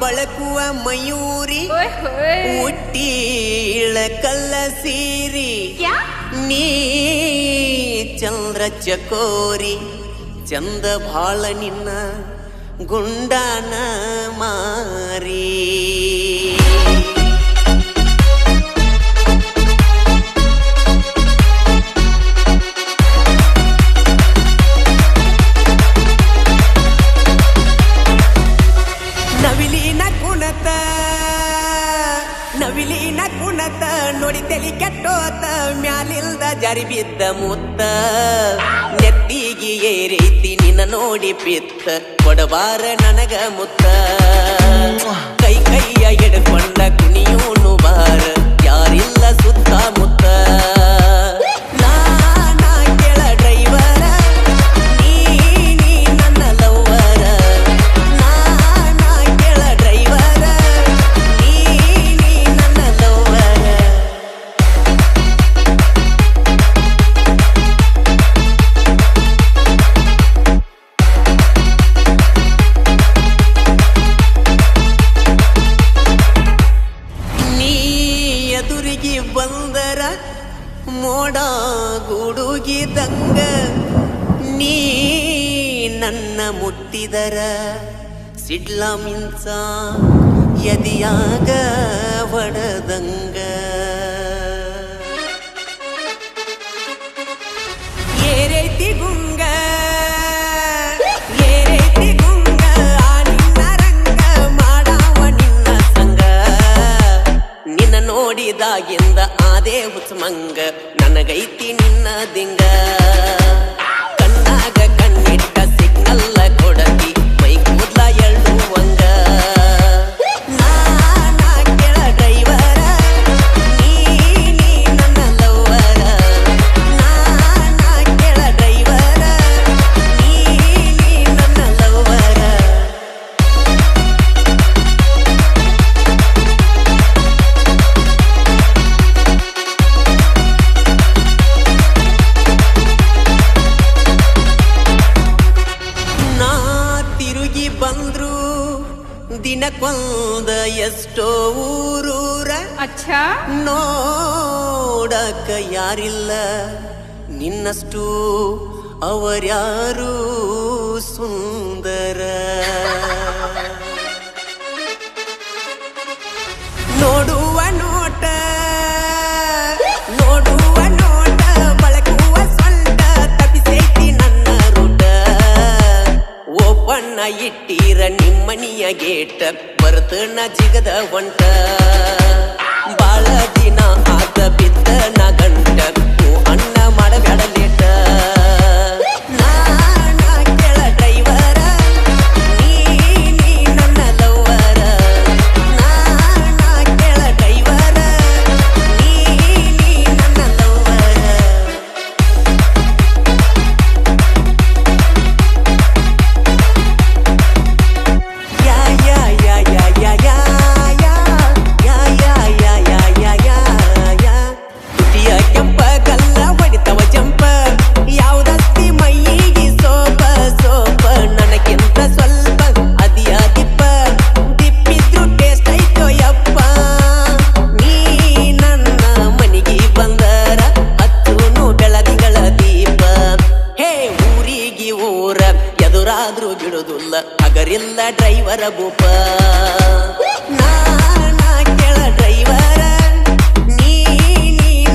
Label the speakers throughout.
Speaker 1: ಬಳಕುವ ಮಯೂರಿ ಹುಟ್ಟೀಳ ಕಲ್ಲ ಸೀರಿ ನೀ ಚಂದ್ರ ಚಕೋರಿ ಚಂದ ಭಾಳ ನಿನ್ನ ಗುಂಡಾನ ಮಾರಿ. ನವಿಲಿನ ಕುಣತ ನವಿಲಿನ ಕುಣತ, ನೋಡಿ ತಲಿ ಕೆಟ್ಟೋತ, ಮ್ಯಾಲಿಲ್ದ ಜಾರಿ ಬಿದ್ದ ಮುತ್ತ. ನೆತ್ತಿಗೆ ಏರೈತಿ ನಿನ್ನ ನೋಡಿ ಪಿತ್ತ ಕೊಡಬಾರ ನನಗ ಮುತ್ತ. ಕೈ ಕೈಯ ಹಿಡ್ಕೊಂಡ ಕುಣಿಯೂನು ಬಾರ, ಯಾರಿಲ್ಲ ಸುತ್ತ ಎದುರಿಗೆ ಬಂದರ ಮೋಡ ಗುಡುಗಿದಂಗ ನೀ ನನ್ನ ಮುಟ್ಟಿದರ ಸಿಡ್ಲ ಮಿಂಚ ಎದಿಯಾಗ ಒಡದಂಗ ಆದೇ ಹುಚ್ಚಮಂಗ ನನಗೈತಿ ನಿನ್ನ ದಿಂಗ ಕಣ್ಣಾಗ ಕಣ್ಣಿಟ್ಟ ಸಿಗ್ನಲ್ಲ ಕೊಡತಿ ಮೈ ಕೂದ್ಲ ಎಳ್ಳುವಂಗ ದಿನಕ್ಕೊಂದ ಎಷ್ಟೋ ಊರೂರ
Speaker 2: ಅಚ್ಚ
Speaker 1: ನೋಡಕ ಯಾರಿಲ್ಲ ನಿನ್ನಷ್ಟು ಅವರ್ಯಾರು ಸುಂದರ ನೋಡುವ ನೋಟ ನೋಡುವ ನೋಟ ಬಳಕುವ ಸೊಂಟ ತಪ್ಪಿಸೈತಿ ನನ್ನ ರೂಟ ಓಪಣ್ಣ ಇಟ್ಟಿರ ನಿಮ್ಮನಿಯ ಗೇಟ ಬರ್ತನ ಜಿಗದ ಒಂಟ. ಬಾಳ ದಿನ ಆತ ಬಿದ್ದ ನ ಗಂಟ ಅಣ್ಣ ಮಾಡಬೇಡ ಲೇಟ. ಡ್ರೈವರ ಭೂಪ ನಾ ಕೆಳ ಡ್ರೈವರ ನೀ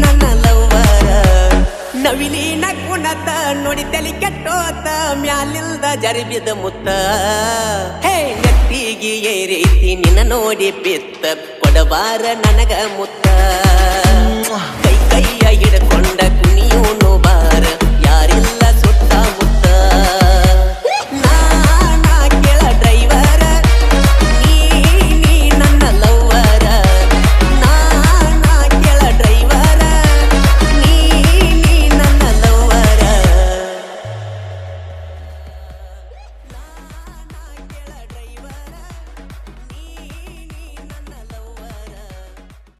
Speaker 1: ನನ್ನ ಲವ್ವರ ನವಿಲಿನ ಕುಣತ ನೋಡಿ ತಲೆ ಕೆಟ್ಟೋತ, ಮ್ಯಾಲಿಲ್ದ ಜರಿಬಿದ ಮುತ್ತ. ಹೇ, ನೆತ್ತಿಗೆ ಏರೈತಿ, ನಿನ್ನ ನೋಡಿ ಬಿತ್ತ, ಕೊಡಬಾರ ನನಗ ಮುತ್ತ. ಕೈ ಕೈಯ